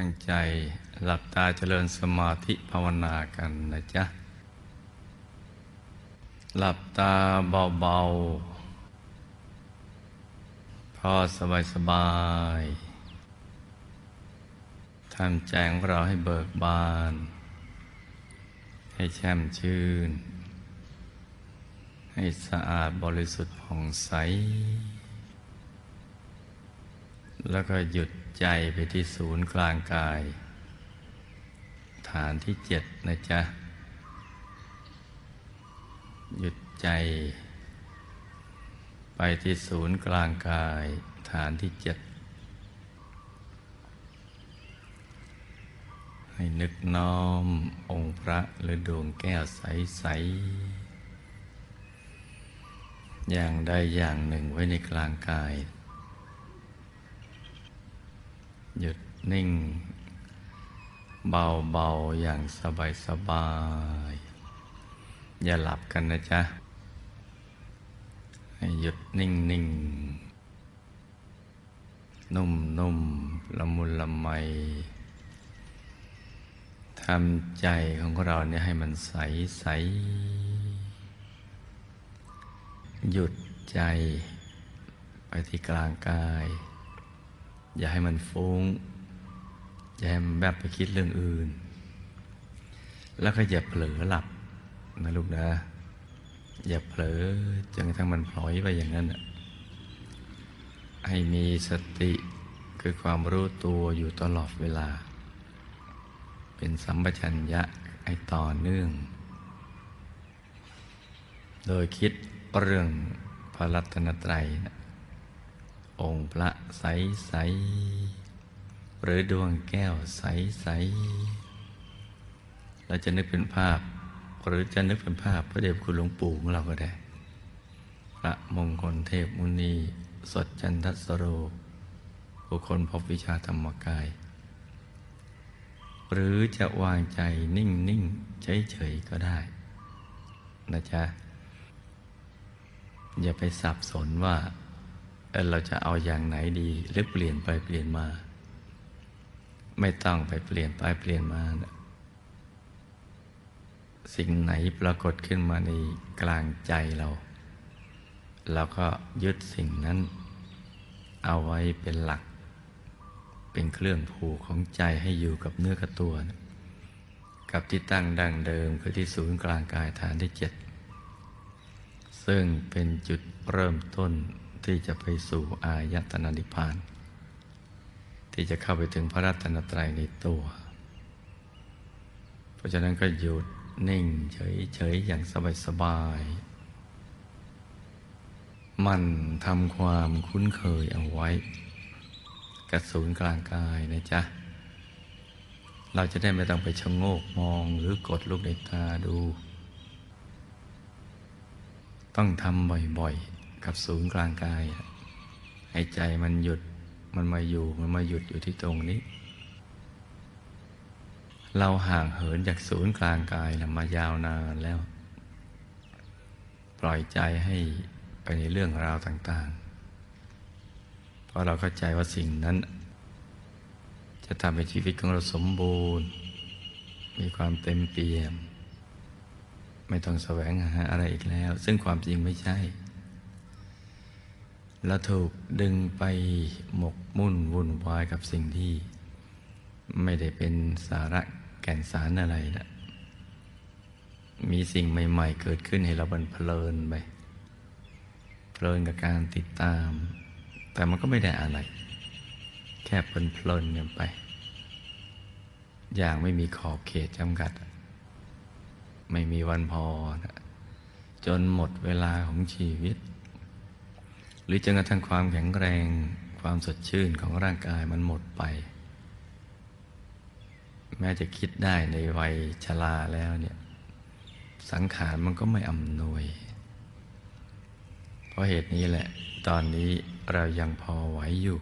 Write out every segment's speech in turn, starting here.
ตั้งใจหลับตาเจริญสมาธิภาวนากันนะจ๊ะ หลับตาเบาๆ พอสบายสบายๆทำแจงเราให้เบิกบาน ให้แช่มชื่น ให้สะอาดบริสุทธิ์ผ่องใส แล้วก็หยุด ใจไปที่ศูนย์กลางกาย ฐานที่เจ็ดนะจ๊ะ หยุดใจ ไปที่ศูนย์กลางกาย ฐานที่เจ็ดให้นึกน้อมองค์พระหรือดวงแก้วใส ๆ อย่างใดอย่างหนึ่งไว้ในกลางกาย หยุด นิ่ง เบาๆ อย่างสบายๆอย่าหลับกันนะจ๊ะ ให้หยุดนิ่งนิ่งนุ่มนุ่มละมุนละไมทำใจของเราเนี่ยให้มันใสใส หยุดใจไปที่กลางกาย อย่าให้มันฟุง้ง อย่าให้มันแบบไปคิดเรื่องอื่น แล้วก็อย่าเผลอหลับนะลูกนะ อย่าเผลอจนกระทั่งมันพลอยไปอย่างนั้นน่ะให้มีสติคือความรู้ตัวอยู่ตลอดเวลา เป็นสัมปชัญญะให้ต่อเนื่อง โดยคิดเรื่องพระรัตนตรัยนะองค์พระใสใสๆ หรือดวงแก้วใส ๆ เราจะนึกเป็นภาพ หรือจะนึกเป็นภาพพระเดชคุณหลวงปู่ของเราก็ได้ พระมงคลเทพมุนี สดจันทสโรบุคคลพบวิชาธรรมกาย หรือจะวางใจนิ่งนิ่งเฉย ๆ ก็ได้นะจ๊ะ อย่าไปสับสนว่าเเราจะเอาอย่างไหนดี หรือเปลี่ยนไปเปลี่ยนมา ไม่ต้องไปเปลี่ยนไปเปลี่ยนมานะสิ่งไหนปรากฏขึ้นมาในกลางใจเราเราก็ยึดสิ่งนั้น เอาไว้เป็นหลัก เป็นเครื่องผูกของใจให้อยู่กับเนื้อกับตัวนะกับที่ตั้งดั้งเดิมคือที่ศูนย์กลางกายฐานที่เจ็ดซึ่งเป็นจุดเริ่มต้นที่จะไปสู่อายตนะนิพพาน ที่จะเข้าไปถึงพระรัตนตรัยในตัว เพราะฉะนั้นก็หยุดนิ่งเฉยๆอย่างสบายๆมันทำความคุ้นเคยเอาไว้กับศูนย์กลางกายนะจ๊ะ เราจะได้ไม่ต้องไปชะโงกมองหรือกดลูกในตาดู ต้องทำบ่อยๆ กับศูนย์กลางกาย ให้ใจมันหยุด มันมาอยู่ มันมาหยุดอยู่ที่ตรงนี้ เราห่างเหินจากศูนย์กลางกายนะมายาวนานแล้ว ปล่อยใจให้ไปในเรื่องราวต่าง ๆ เพราะเราเข้าใจว่าสิ่งนั้น จะทำให้ชีวิตของเราสมบูรณ์ มีความเต็มเปี่ยม ไม่ต้องแสวงหาอะไรอีกแล้ว ซึ่งความจริงไม่ใช่ เราถูกดึงไปหมกมุ่นวุ่นวายกับสิ่งที่ ไม่ได้เป็นสาระแก่นสารอะไรนะมีสิ่งใหม่ ๆ เกิดขึ้นให้เราบันเพลินไป เพลินกับการติดตาม แต่มันก็ไม่ได้อะไร แค่เพลินๆกันไป อย่างไม่มีขอบเขตจำกัด ไม่มีวันพอนะจนหมดเวลาของชีวิต หรือจนกระทั่งความแข็งแรงความสดชื่นของร่างกายมันหมดไป แม้จะคิดได้ในวัยชราแล้วเนี่ยสังขารมันก็ไม่อำนวย เพราะเหตุนี้แหละ ตอนนี้เรายังพอไหวอยู่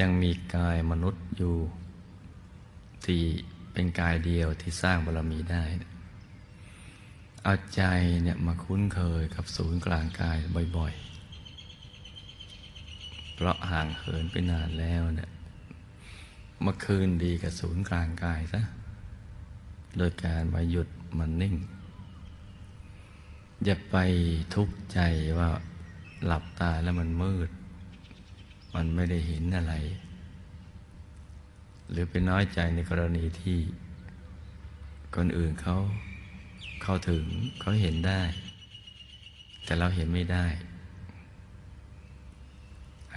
ยังมีกายมนุษย์อยู่ ที่เป็นกายเดียวที่สร้างบารมีได้ เอาใจเนี่ยมาคุ้นเคยกับศูนย์กลางกายบ่อยๆ เพราะห่างเหินไปนานแล้วเนี่ยมาคืนดีกับศูนย์กลางกายซะโดยการมาหยุดมันนิ่ง อย่าไปทุกข์ใจว่าหลับตาแล้วมันมืด มันไม่ได้เห็นอะไร หรือไปน้อยใจในกรณีที่คนอื่นเขาเข้าถึงเขาเห็นได้ แต่เราเห็นไม่ได้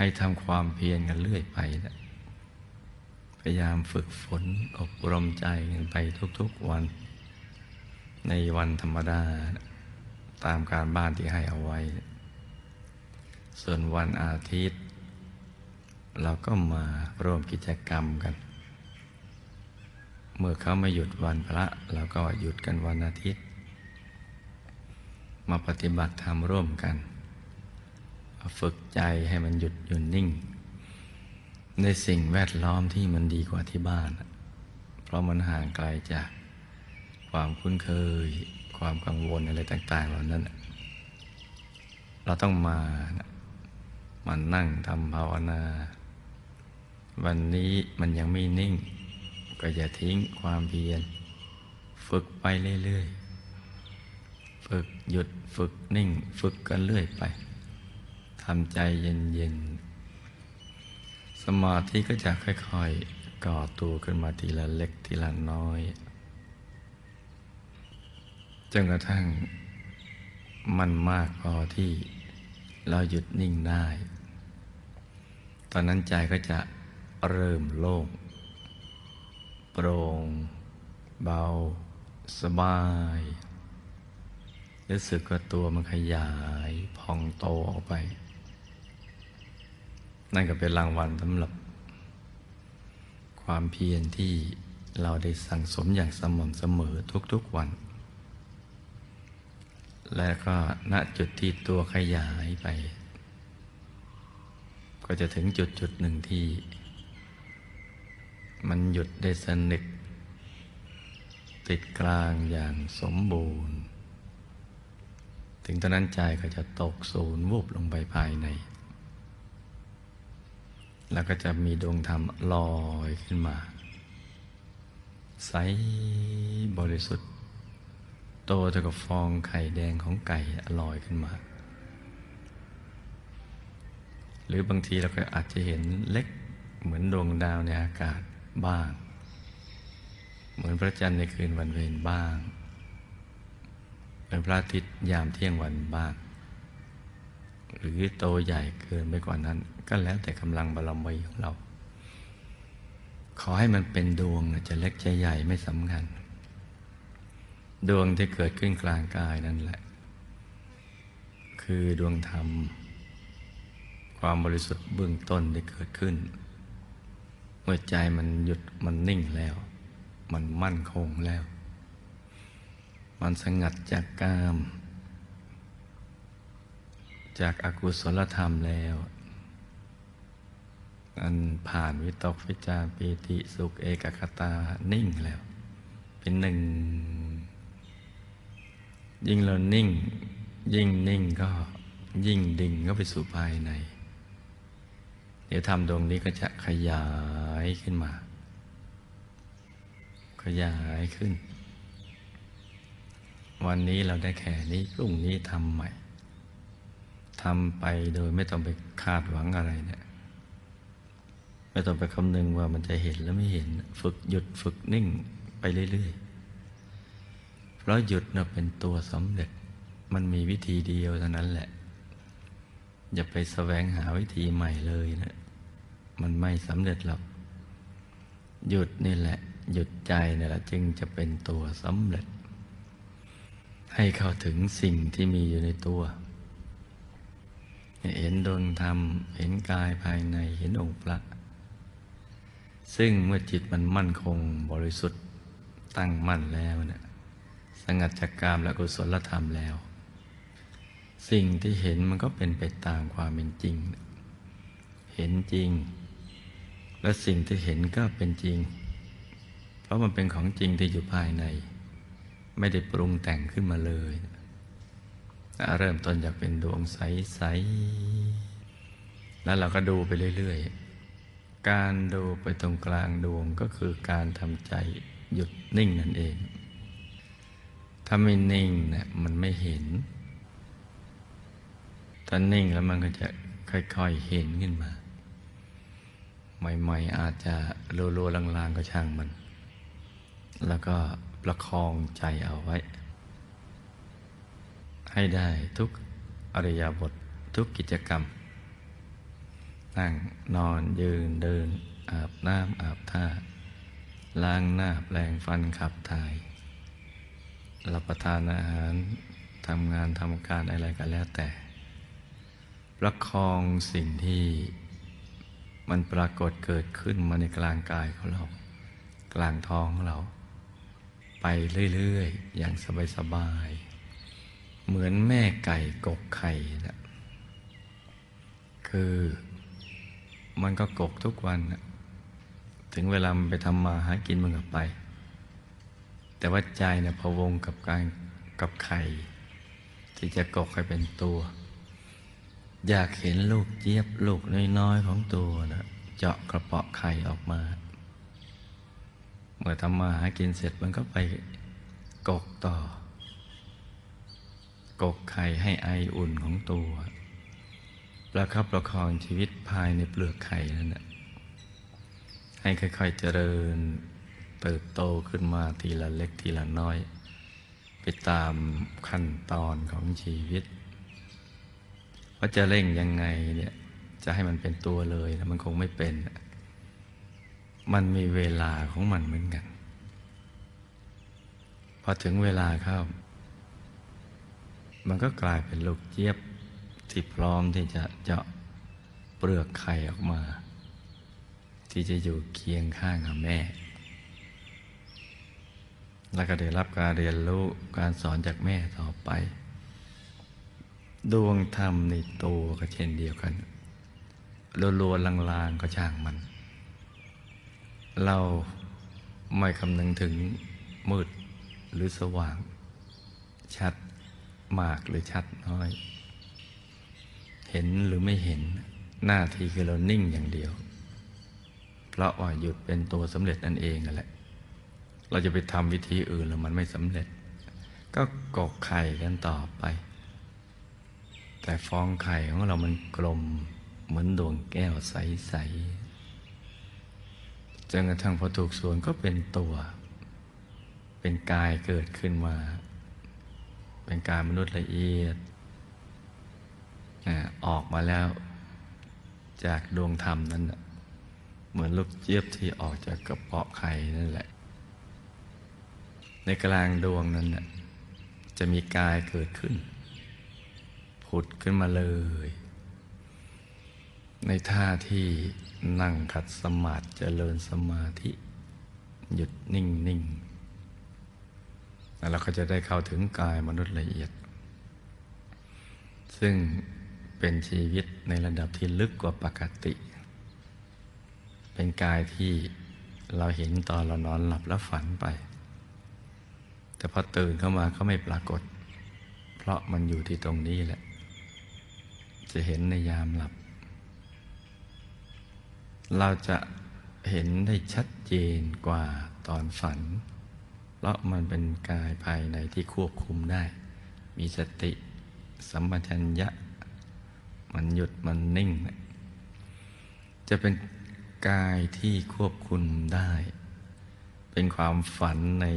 ให้ทำความเพียรกันเรื่อยไปนะพยายามฝึกฝนอบรมใจกันไปทุกๆวัน ในวันธรรมดา ตามการบ้านที่ให้เอาไว้ ส่วนวันอาทิตย์ เราก็มาร่วมกิจกรรมกัน เมื่อเขาไม่หยุดวันพระเราก็หยุดกันวันอาทิตย์ มาปฏิบัติธรรมร่วมกัน ฝึกใจให้มันหยุดหยุดนิ่ง ในสิ่งแวดล้อมที่มันดีกว่าที่บ้าน เพราะมันห่างไกลจากความคุ้นเคย ความกังวลอะไรต่าง ๆ เหล่านั้น เราต้องมามันนั่งทำภาวนา วันนี้มันยังไม่นิ่ง ก็อย่าทิ้งความเพียร ฝึกไปเรื่อย ๆ ฝึกหยุดฝึกนิ่ง ฝึกกันเรื่อยไปำใจเย็นๆ สมาธิก็จะค่อยๆ ก่อตัวขึ้นมาทีละเล็กทีละน้อยจนกระทั่งมันมากพอที่เราหยุดนิ่งได้ ตอนนั้นใจก็จะเริ่มโล่ง โปร่ง เบา สบายรู้สึกว่าตัวมันขยาย พองโตออกไป นั่นก็เป็นรางวัลสำหรับ ความเพียรที่เราได้สั่งสมอย่างสม่ำเสมอทุกๆวัน และก็ณจุดที่ตัวขยายไป ก็จะถึงจุดจุดหนึ่งที่ มันหยุดได้สนิทติดกลางอย่างสมบูรณ์ ถึงตอนนั้นใจก็จะตกศูนย์วูบลงไปภายใน แล้วก็จะมีดวงธรรมลอยขึ้นมา ใสบริสุทธิ์ โตเท่ากับฟองไข่แดงของไก่ลอยขึ้นมา หรือบางทีเราก็อาจจะเห็นเล็กเหมือนดวงดาวในอากาศบ้าง เหมือนพระจันทร์ในคืนวันเพ็ญบ้างเหมือนพระอาทิตย์ยามเที่ยงวันบ้าง หรือโตใหญ่เกินไปกว่านั้น ก็แล้วแต่กำลังบารมีของเรา ขอให้มันเป็นดวงจะเล็กจะใหญ่ไม่สำคัญ ดวงที่เกิดขึ้นกลางกายนั่นแหละ คือดวงธรรม ความบริสุทธิ์เบื้องต้นที่เกิดขึ้น เมื่อใจมันหยุดมันนิ่งแล้ว มันมั่นคงแล้ว มันสงัดจากกาม จากอากุศลธรรมแล้ว อันผ่านวิตกวิจารปีติสุขเอกคตานิ่งแล้ว เป็นหนึ่ง ยิ่งเรานิ่ง ยิ่งนิ่งก็ยิ่งดิ่งก็ไปสู่ภายใน เดี๋ยวทำดวงนี้ก็จะขยายขึ้นมา ขยายขึ้น วันนี้เราได้แค่นี้พรุ่งนี้ทำใหม่ทำไปโดยไม่ต้องไปคาดหวังอะไรเนี่ย ไม่ต้องไปคำนึงว่ามันจะเห็นแล้วไม่เห็น ฝึกหยุดฝึกนิ่งไปเรื่อยๆ เพราะหยุดนะเป็นตัวสำเร็จ มันมีวิธีเดียวเท่านั้นแหละ อย่าไปแสวงหาวิธีใหม่เลยนะ มันไม่สำเร็จหรอกหยุดนี่แหละ หยุดใจนี่แหละจึงจะเป็นตัวสำเร็จ ให้เข้าถึงสิ่งที่มีอยู่ในตัวเห็นดวงธรรม เห็นกายภายใน เห็นองค์พระ ซึ่งเมื่อจิตมันมั่นคงบริสุทธิ์ตั้งมั่นแล้วเนะี่ยสงัดจากกามและกุศลธรรมแล้ว สิ่งที่เห็นมันก็เป็นไปตามความเป็นจริง เห็นจริง และสิ่งที่เห็นก็เป็นจริง เพราะมันเป็นของจริงที่อยู่ภายใน ไม่ได้ปรุงแต่งขึ้นมาเลยเริ่มต้นจากเป็นดวงใส ๆ แล้วเราก็ดูไปเรื่อย ๆ การดูไปตรงกลางดวงก็คือการทำใจหยุดนิ่งนั่นเอง ถ้าไม่นิ่งเนี่ยมันไม่เห็น ถ้านิ่งแล้วมันก็จะค่อยๆเห็นขึ้นมา ใหม่ๆอาจจะรัวๆลางๆก็ช่างมัน แล้วก็ประคองใจเอาไว้ ให้ได้ทุกอริยบททุกกิจกรรม นั่งนอนยืนเดิน อาบน้ำอาบท่า ล้างหน้าแปลงฟันขับถ่าย รับประทานอาหารทำงานทำการอะไรก็แล้วแต่ ประคองสิ่งที่มันปรากฏเกิดขึ้นมาในกลางกายของเรา กลางท้องของเรา ไปเรื่อยๆ อย่างสบายๆ เหมือนแม่ไก่กกไข่นะคือ มันก็กกทุกวัน ถึงเวลามันไปทำมาหากินมันก็ไป แต่ว่าใจเนี่ยพะวงกับการกับไข่ ที่จะกกให้เป็นตัว อยากเห็นลูกเจี๊ยบลูกน้อยๆของตัวนะเจาะกระเปาะไข่ออกมา เมื่อทำมาหากินเสร็จมันก็ไปกกต่อ กกไข่ให้ไออุ่นของตัว ประคับประคองชีวิตภายในเปลือกไข่นั่นแหละให้ค่อยๆเจริญเติบโตขึ้นมาทีละเล็กทีละน้อย ไปตามขั้นตอนของชีวิต ว่าจะเร่งยังไงเนี่ยจะให้มันเป็นตัวเลยนะมันคงไม่เป็น มันมีเวลาของมันเหมือนกัน พอถึงเวลาเข้า มันก็กลายเป็นลูกเจี๊ยบ ที่พร้อมที่จะเจาะเปลือกไข่ออกมา ที่จะอยู่เคียงข้างกับแม่ แล้วก็ได้รับการเรียนรู้การสอนจากแม่ต่อไป ดวงธรรมในตัวก็เช่นเดียวกันรัวๆลางๆก็ช่างมัน เราไม่คำนึงถึงมืดหรือสว่าง ชัดมากหรือชัดน้อย เห็นหรือไม่เห็นหน้าที่คือเรานิ่งอย่างเดียว เพราะว่าหยุดเป็นตัวสำเร็จนั่นเองนั่นแหละ เราจะไปทำวิธีอื่นแล้วมันไม่สำเร็จ ก็กกไข่กันต่อไป แต่ฟองไข่ของเรามันกลมเหมือนดวงแก้วใสๆจนกระทั่งพอถูกส่วนก็เป็นตัว เป็นกายเกิดขึ้นมา เป็นกายมนุษย์ละเอียด ออกมาแล้วจากดวงธรรมนั้น เหมือนลูกเจี๊ยบที่ออกจากกระเพาะไข่นั่นแหละ ในกลางดวงนั้นจะมีกายเกิดขึ้น ผุดขึ้นมาเลย ในท่าที่นั่งขัดสมาธิเจริญสมาธิ หยุดนิ่งนิ่งแล้วเราก็จะได้เข้าถึงกายมนุษย์ละเอียด ซึ่ง เป็นชีวิตในระดับที่ลึกกว่าปกติ เป็นกายที่เราเห็นตอนเรานอนหลับแล้วฝันไป แต่พอตื่นเข้ามาเขาไม่ปรากฏ เพราะมันอยู่ที่ตรงนี้แหละ จะเห็นในยามหลับ เราจะเห็นได้ชัดเจนกว่าตอนฝัน เพราะมันเป็นกายภายในที่ควบคุมได้ มีสติ สัมปชัญญะ มันหยุดมันนิ่ง จะเป็นกายที่ควบคุมได้ เป็นความฝันใน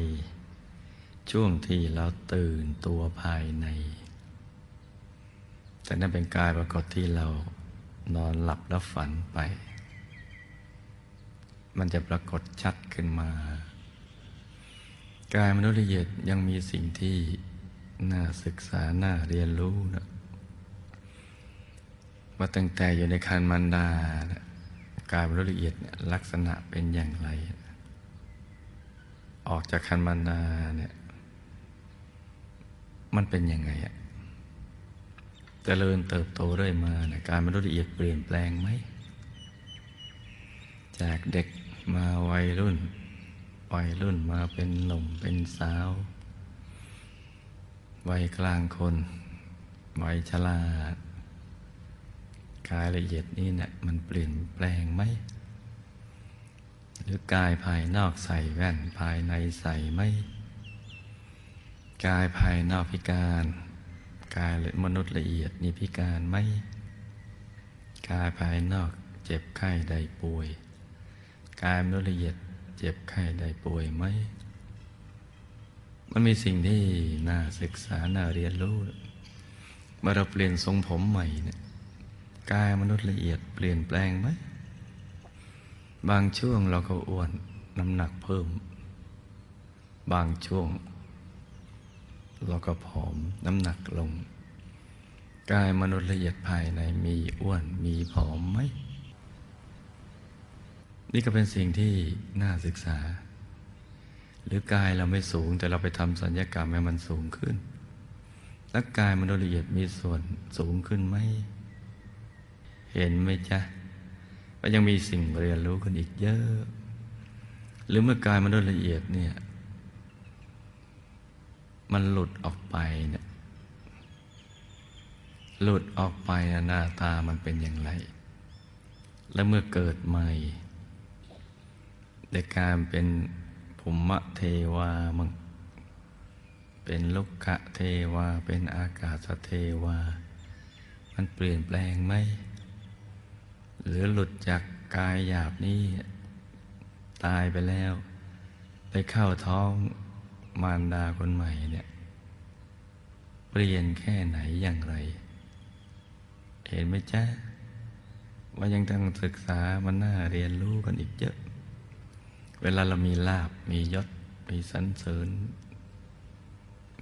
ช่วงที่เราตื่นตัวภายใน แต่นั่นเป็นกายปรากฏที่เรานอนหลับแล้วฝันไป มันจะปรากฏชัดขึ้นมา กายมนุษย์ละเอียดยังมีสิ่งที่น่าศึกษา น่าเรียนรู้นะ ว่าตั้งแต่อยู่ในคันมันดานะกายมนุษย์ละเอียดลักษณะเป็นอย่างไร ออกจากคันมันดาเนี่ยมันเป็นยังไงอะเจริญเติบโตเรื่อยมานะการมนุษย์ละเอียดเปลี่ยนแปลงไหม จากเด็กมาวัยรุ่น วัยรุ่นมาเป็นหนุ่มเป็นสาว วัยกลางคน วัยชรา กายละเอียดนี่เนะี่ยมันเปลี่ยนแปลงไหม หรือกายภายนอกใส่แว่นภายในใส่ไม่กายภายนอกพิการ กายมนุษย์ละเอียดนี่พิการไหม กายภายนอกเจ็บไข้ใดป่วย กายมนุษย์ละเอียดเจ็บไข้ใดป่วยไหม มันมีสิ่งที่น่าศึกษา น่าเรียนรู้เมื่อเราเปลี่ยนทรงผมใหม่เนี่ย กายมนุษย์ละเอียดเปลี่ยนแปลงไหม บางช่วงเราก็อ้วนน้ำหนักเพิ่ม บางช่วง เราก็ผอมน้ำหนักลง กายมนุษย์ละเอียดภายในมีอ้วนมีผอมไหม นี่ก็เป็นสิ่งที่น่าศึกษา หรือกายเราไม่สูงแต่เราไปทำสัญญกรรมให้มันสูงขึ้น แล้วกายมนุษย์ละเอียดมีส่วนสูงขึ้นไหม เห็นไหมจ๊ะก็ยังมีสิ่งเรียนรู้กันอีกเยอะ หรือเมื่อกายมนุษย์ละเอียดเนี่ย มันหลุดออกไปเนี่ยหลุดออกไปหน้าตามันเป็นอย่างไร แล้วเมื่อเกิดใหม่ในการเป็นภูมิเทวามังเป็นลุกขะเทวา เป็นอากาศเทวา มันเปลี่ยนแปลงไหม หรือหลุดจากกายหยาบนี้ ตายไปแล้ว ไปเข้าท้องมารดาคนใหม่เนี่ยเปลี่ยนแค่ไหนอย่างไร เห็นไหมจ๊ะ ว่ายังต้องศึกษามันน่าเรียนรู้กันอีกเยอะ เวลาเรามีลาบมียศมีสรรเสริญ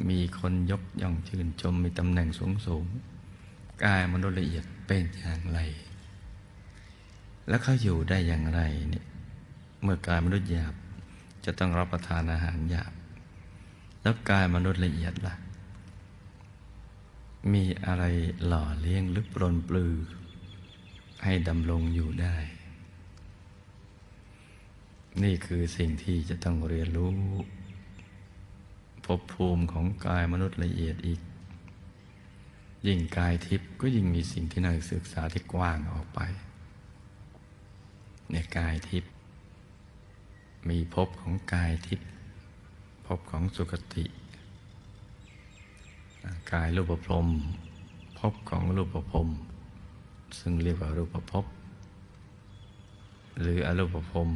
มีคนยกย่องชื่นชมมีตำแหน่งสูงสูงกายมนุษย์ละเอียดเป็นอย่างไร แล้วเขาอยู่ได้อย่างไรเนี่ยเมื่อกายมนุษย์หยาบจะต้องรับประทานอาหารหยาบ แล้วกายมนุษย์ละเอียดล่ะ มีอะไรหล่อเลี้ยงหรือปรนปลือ ให้ดำรงอยู่ได้ นี่คือสิ่งที่จะต้องเรียนรู้ภพภูมิของกายมนุษย์ละเอียดอีก ยิ่งกายทิพย์ก็ยิ่งมีสิ่งที่น่าศึกษาที่กว้างออกไป ในกายทิพย์มีภพของกายทิพย์ภพของสุคติ กายรูปพรมภพของรูปพรมซึ่งเรียกว่ารูปภพหรืออรูปภพ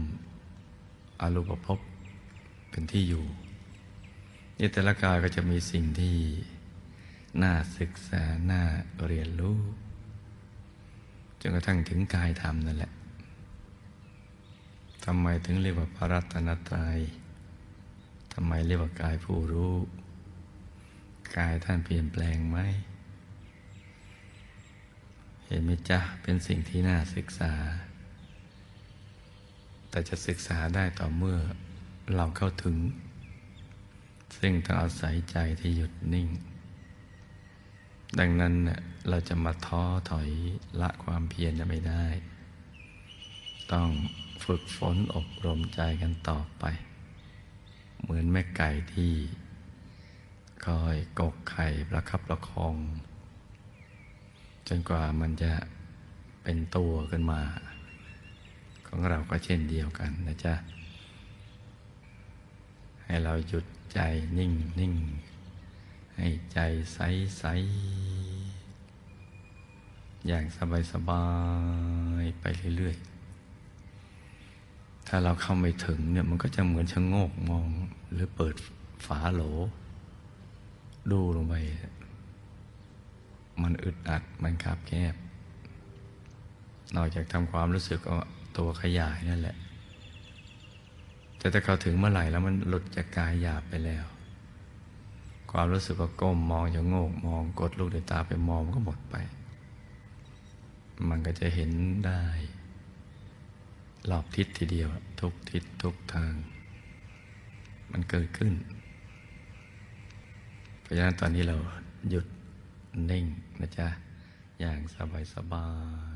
อรูปภพเป็นที่อยู่นี่แต่ละกายก็จะมีสิ่งที่น่าศึกษา น่าเรียนรู้ จนกระทั่งถึงกายธรรมนั่นแหละ ทำไมถึงเรียกว่าพระรัตนตรัยทำไมเรียกว่ากายผู้รู้ กายท่านเปลี่ยนแปลงไหม เห็นไหมจ๊ะ เป็นสิ่งที่น่าศึกษา แต่จะศึกษาได้ต่อเมื่อเราเข้าถึง ซึ่งต้องอาศัยใจที่หยุดนิ่ง ดังนั้นเน่ยเราจะมาท้อถอยละความเพียรจะไม่ได้ ต้อง ฝึกฝนอบรมใจกันต่อไป เหมือนแม่ไก่ที่คอยกกไข่ประคับประคอง จนกว่ามันจะเป็นตัวขึ้นมา ของเราก็เช่นเดียวกันนะจ๊ะ ให้เราหยุดใจนิ่งนิ่งให้ใจใสใสอย่างสบายสบายไปเรื่อยๆ ถ้าเราเข้าไม่ถึงเนี่ยมันก็จะเหมือนชะโงกมองหรือเปิดฝาโหล ดูลงไป มันอึดอัดมันคาบแคบนอกจากทำความรู้สึกก็ตัวขยายนั่นแหละ แต่ถ้าเขาถึงเมื่อไหร่แล้วมันหลุดจากกายหยาบไปแล้ว ความรู้สึกก็ก้มมองจะโงกมองกดลูกในตาไปมองมันก็หมดไป มันก็จะเห็นได้ รอบทิศทีเดียว ทุกทิศทุกทาง มันเกิดขึ้น เพราะฉะนั้นตอนนี้เราหยุดนิ่งนะจ๊ะ อย่างสบายสบาย